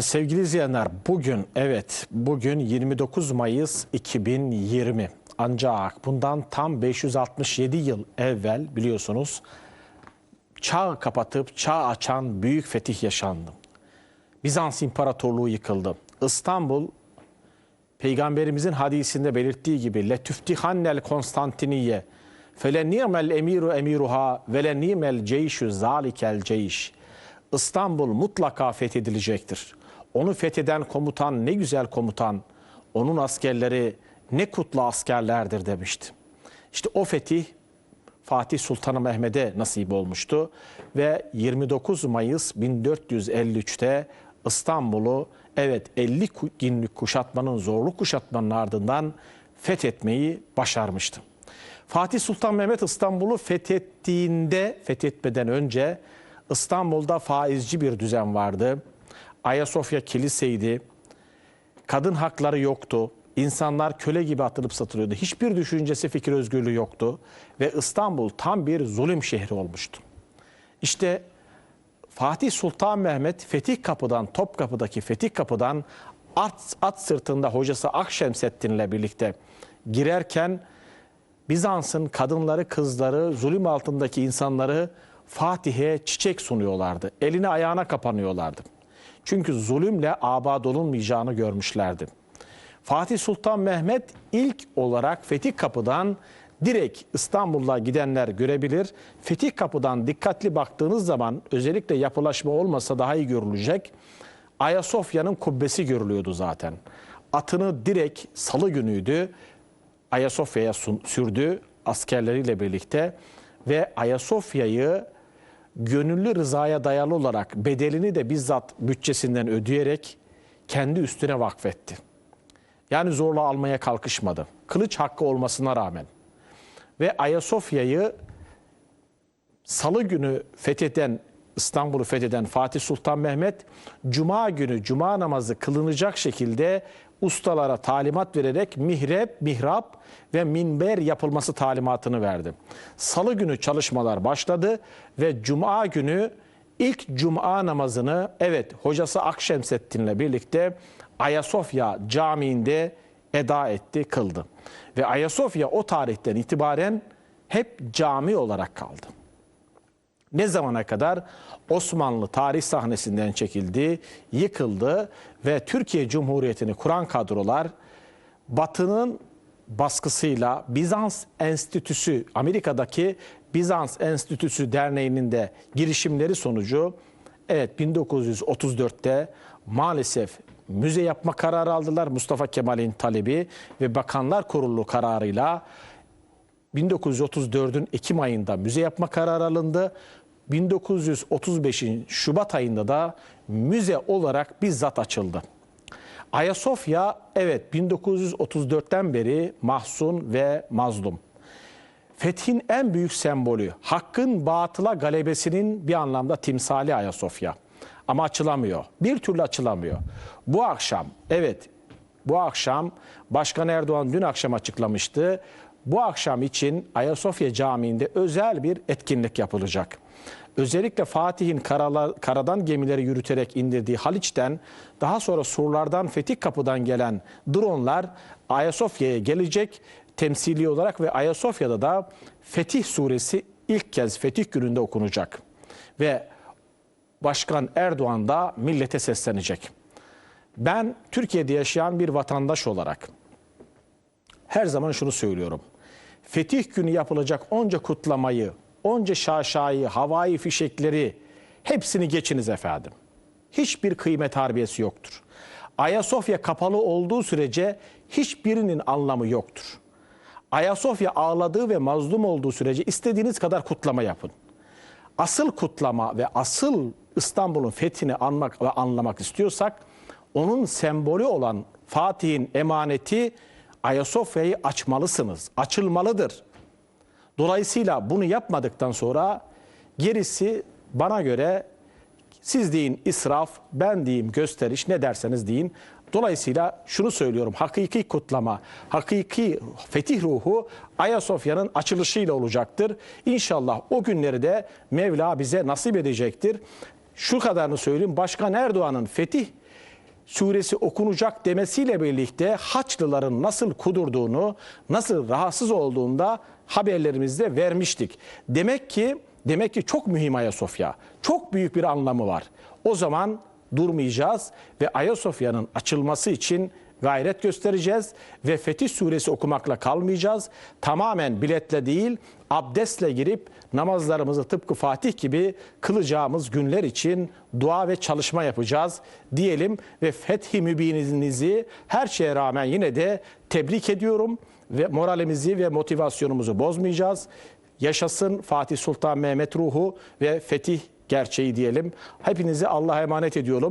Sevgili izleyenler bugün evet bugün 29 Mayıs 2020 ancak bundan tam 567 yıl evvel biliyorsunuz çağ kapatıp çağ açan büyük fetih yaşandı. Bizans İmparatorluğu yıkıldı. İstanbul Peygamberimizin hadisinde belirttiği gibi letüftihannel Konstantiniye fele ni'mel emiru emiruha ve le ni'mel ceyşü zalikel ceyş. İstanbul mutlaka fethedilecektir. Onu fetheden komutan ne güzel komutan, onun askerleri ne kutlu askerlerdir demişti. İşte o fetih Fatih Sultan Mehmet'e nasip olmuştu ve 29 Mayıs 1453'te İstanbul'u evet 50 ku- günlük kuşatmanın zorlu kuşatmanın ardından fethetmeyi başarmıştı. Fatih Sultan Mehmet İstanbul'u fethettiğinde fethetmeden önce İstanbul'da faizci bir düzen vardı. Ayasofya kiliseydi. Kadın hakları yoktu. İnsanlar köle gibi atılıp satılıyordu. Hiçbir düşüncesi, fikir özgürlüğü yoktu. Ve İstanbul tam bir zulüm şehri olmuştu. İşte Fatih Sultan Mehmet Fetih Kapı'dan, Topkapı'daki Fetih Kapı'dan at, at sırtında hocası Akşemseddin'le birlikte girerken Bizans'ın kadınları, kızları, zulüm altındaki insanları Fatih'e çiçek sunuyorlardı. Eline ayağına kapanıyorlardı. Çünkü zulümle abad olunmayacağını görmüşlerdi. Fatih Sultan Mehmet ilk olarak Fetih Kapı'dan direkt İstanbul'a gidenler görebilir. Fetih Kapı'dan dikkatli baktığınız zaman özellikle yapılaşma olmasa daha iyi görülecek. Ayasofya'nın kubbesi görülüyordu zaten. Atını direkt salı günüydü. Ayasofya'ya sürdü askerleriyle birlikte ve Ayasofya'yı gönüllü rızaya dayalı olarak bedelini de bizzat bütçesinden ödeyerek kendi üstüne vakfetti. Yani zorla almaya kalkışmadı. Kılıç hakkı olmasına rağmen. Ve Ayasofya'yı Salı günü fetheden, İstanbul'u fetheden Fatih Sultan Mehmet, Cuma günü Cuma namazı kılınacak şekilde ustalara talimat vererek mihrep, mihrap ve minber yapılması talimatını verdi. Salı günü çalışmalar başladı ve Cuma günü ilk Cuma namazını evet hocası Akşemseddin'le birlikte Ayasofya Camii'nde eda etti, kıldı. Ve Ayasofya o tarihten itibaren hep cami olarak kaldı. Ne zamana kadar Osmanlı tarih sahnesinden çekildi, yıkıldı ve Türkiye Cumhuriyeti'ni kuran kadrolar Batı'nın baskısıyla Bizans Enstitüsü, Amerika'daki Bizans Enstitüsü Derneği'nin de girişimleri sonucu evet 1934'te maalesef müze yapma kararı aldılar Mustafa Kemal'in talebi ve Bakanlar Kurulu kararıyla 1934'ün Ekim ayında müze yapma kararı alındı. 1935'in Şubat ayında da müze olarak bizzat açıldı. Ayasofya evet 1934'ten beri mahzun ve mazlum. Fethin en büyük sembolü, hakkın batıla galebesinin bir anlamda timsali Ayasofya. Ama açılamıyor. Bir türlü açılamıyor. Bu akşam, evet bu akşam Başkan Erdoğan dün akşam açıklamıştı. Bu akşam için Ayasofya Camii'nde özel bir etkinlik yapılacak. Özellikle Fatih'in karadan gemileri yürüterek indirdiği Haliç'ten daha sonra surlardan Fetih Kapı'dan gelen dronlar Ayasofya'ya gelecek temsili olarak ve Ayasofya'da da Fetih suresi ilk kez Fetih gününde okunacak. Ve Başkan Erdoğan da millete seslenecek. Ben Türkiye'de yaşayan bir vatandaş olarak her zaman şunu söylüyorum. Fetih günü yapılacak onca kutlamayı, onca şaşayı, havai fişekleri hepsini geçiniz efendim. Hiçbir kıymet harbiyesi yoktur. Ayasofya kapalı olduğu sürece hiçbirinin anlamı yoktur. Ayasofya ağladığı ve mazlum olduğu sürece istediğiniz kadar kutlama yapın. Asıl kutlama ve asıl İstanbul'un fethini anmak ve anlamak istiyorsak onun sembolü olan Fatih'in emaneti Ayasofya'yı açmalısınız. Açılmalıdır. Dolayısıyla bunu yapmadıktan sonra gerisi bana göre siz deyin israf, ben diyeyim gösteriş ne derseniz deyin. Dolayısıyla şunu söylüyorum. Hakiki kutlama, hakiki fetih ruhu Ayasofya'nın açılışıyla olacaktır. İnşallah o günleri de Mevla bize nasip edecektir. Şu kadarını söyleyeyim. Başkan Erdoğan'ın fetih suresi okunacak demesiyle birlikte Haçlıların nasıl kudurduğunu, nasıl rahatsız olduğunda haberlerimizde vermiştik. Demek ki demek ki çok mühim Ayasofya. Çok büyük bir anlamı var. O zaman durmayacağız ve Ayasofya'nın açılması için gayret göstereceğiz ve Fetih Suresi okumakla kalmayacağız. Tamamen biletle değil, abdestle girip namazlarımızı tıpkı Fatih gibi kılacağımız günler için dua ve çalışma yapacağız diyelim ve Fethi Mübininizi her şeye rağmen yine de tebrik ediyorum ve moralimizi ve motivasyonumuzu bozmayacağız. Yaşasın Fatih Sultan Mehmet ruhu ve fetih gerçeği diyelim. Hepinizi Allah'a emanet ediyorum.